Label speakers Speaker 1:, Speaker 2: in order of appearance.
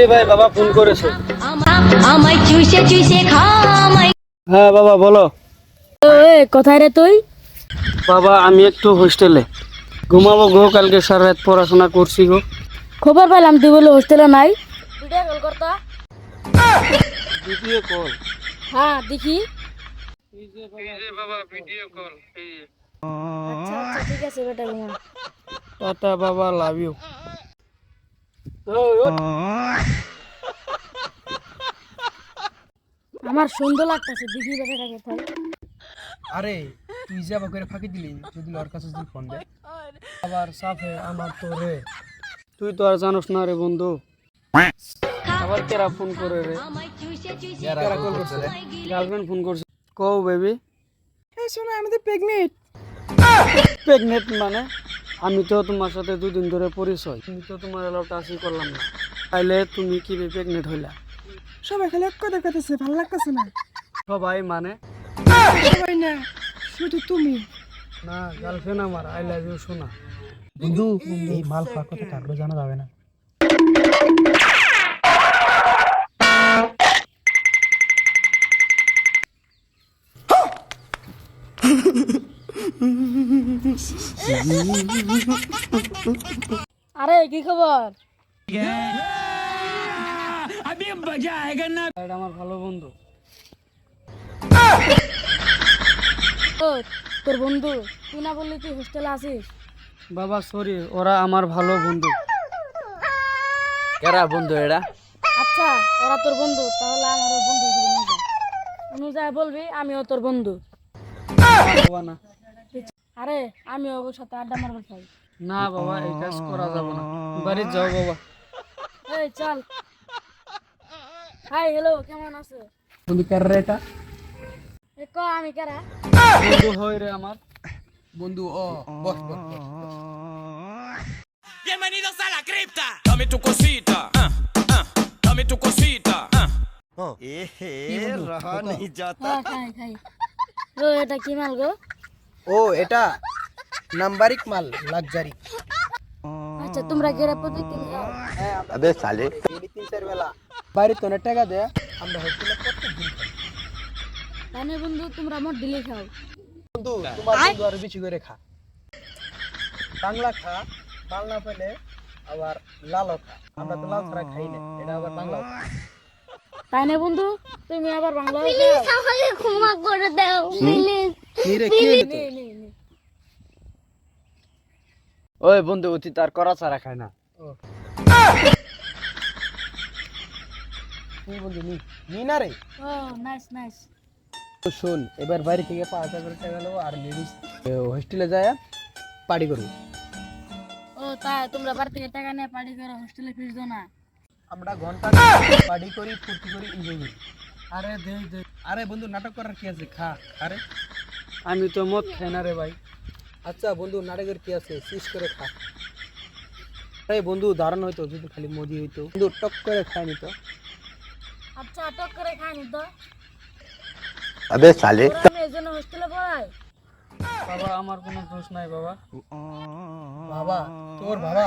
Speaker 1: এ ভাই বাবা ফোন করেছে।
Speaker 2: আমায় চুষে চুষে খামাই
Speaker 1: হ্যাঁ বাবা বলো।
Speaker 3: এ কোথায় রে তুই?
Speaker 1: বাবা আমি একটু হোস্টেলে ঘুমাবো গো কালকে সারা রাত পড়াশোনা করছি গো।
Speaker 3: খবর পেলাম তুই বলে হোস্টেলে নাই। ভিডিও কল করতা
Speaker 1: ভিডিও কল
Speaker 3: হ্যাঁ দেখি।
Speaker 1: বাবা ভিডিও কল
Speaker 3: আচ্ছা আচ্ছা ঠিক আছে বেটা ঘুমা
Speaker 1: টাটা বাবা লাভ ইউ
Speaker 3: আমার সুন্দর লাগতেছে দেখি বেটাটা কোথায়
Speaker 4: আরে তুই যে করে ফাঁকি দিলি যদি ওর কাছে যদি ফোন দে
Speaker 1: আবার সাফে আমার তো রে তুই তো আর জানোস না রে বন্ধু। আবার কেরা ফোন করে রে?
Speaker 4: কেরা কল করছে রে?
Speaker 1: গার্লফ্রেন্ড ফোন করছে। কও বেবি
Speaker 4: এই শোনা আমি তো প্রেগনেন্ট
Speaker 1: প্রেগনেন্ট মানে? আমি তো তোমার সাথে দুদিন ধরে পরিচয়। আমি তো তোমার এলাও টাচই করলাম না। তাইলে তুমি কি প্রেগনেন্ট হইলা?
Speaker 4: সবাই খালি এক কথা কথাছে ভালো লাগতেছে না।
Speaker 1: সবাই মানে?
Speaker 4: সবাই না শুধু তুমি।
Speaker 1: না গার্লফ্রেন্ড আমার আই লাভ ইউ শোনা
Speaker 4: বন্ধু এই মাল ফাঁকা কথা কারও জানা যাবে না।
Speaker 3: আরে কি খবর?
Speaker 1: এটা আমার ভালো বন্ধু।
Speaker 3: তোর বন্ধু তুই না বললি তুই হোস্টেলে আছিস?
Speaker 1: বাবা সরি ওরা আমার ভালো বন্ধু।
Speaker 4: কেরা বন্ধু এরা?
Speaker 3: আচ্ছা ওরা তোর বন্ধু তাহলে আমারও বন্ধু হিসেবে নিয়ে যা। অনুযায়ী বলবি আমিও তোর বন্ধু।
Speaker 1: বাবা না।
Speaker 3: আরে আমিও ওর সাথে আড্ডা মারবো চাই
Speaker 1: না বাবা এই কাজ করা যাবে না। বাড়ি যাও বাবা।
Speaker 3: এই চল। হাই হ্যালো কেমন আছে?
Speaker 4: বন্ধু কেরা রে এটা?
Speaker 3: এ ক আমি কেরা?
Speaker 1: বন্ধু হয় রে আমার।
Speaker 4: বন্ধু ও বস বস
Speaker 5: Bienvenidos a la cripta. Dame tu cosita. ah, ah, Dame tu cosita. ah.
Speaker 3: হ্যাঁ খাই খাই। ও এটা কি মাল গো?
Speaker 4: ও এটা নাম্বারিক মাল লাক্সারি।
Speaker 3: আচ্ছা তোমরা গেরা প্রতিদিন যাও
Speaker 4: আবে সালে। তিন চার বেলা। বাড়িতে অনেক টাকা দেয় আমরা হোটেলে প্রত্যেক দিন
Speaker 3: তানে বন্ধু তোমরা মোট দিলে খাও।
Speaker 4: বন্ধু তোমার বন্ধু আরও বেশি করে খা। বাংলা খা মাল না পেলে আবার লালও খা। আমরা তো লাল ছাড়া খাই না এটা আবার বাংলা
Speaker 3: তাই না বন্ধু তুমি আবার বাংলা খাও
Speaker 2: আমাকে ক্ষমা করে দাও প্লিজ।
Speaker 4: কি হলো।
Speaker 1: ওই বন্ধু অতি তার করা ছাড়া খায় না।
Speaker 4: তুই বন্ধু নি। নি না রে।
Speaker 3: ও নাইস নাইস
Speaker 4: শোন এবার বাড়ি থেকে পাঁচ হাজার টাকা নেব আর লেডিস হোস্টেলে যায় পার্টি করব।
Speaker 3: ও তাই তোমরা বাড়ি থেকে টাকা নিয়ে পার্টি করো হোস্টেলে ফিস দাও না।
Speaker 4: আমরা ঘণ্টা পার্টি করি ফুর্তি করি এনজয় করি।
Speaker 1: আরে দে দে
Speaker 4: আরে বন্ধু নাটক করার কি আছে? খা আরে
Speaker 1: আমি তো মদ খাই না রে ভাই।
Speaker 4: আচ্ছা বন্ধু নারেগের কি আছে? সিস করে খা। তাই বন্ধু দারুণ হইতো যদি খালি মজি হইতো। বন্ধু টক করে খাই নি তো।
Speaker 3: আচ্ছা টক করে খাই নি
Speaker 6: তো। আবে
Speaker 3: সালে। আমি এজন্য হোস্টেলে পড়াই।
Speaker 1: বাবা আমার কোনো দোষ নাই বাবা।
Speaker 4: বাবা তোর বাবা।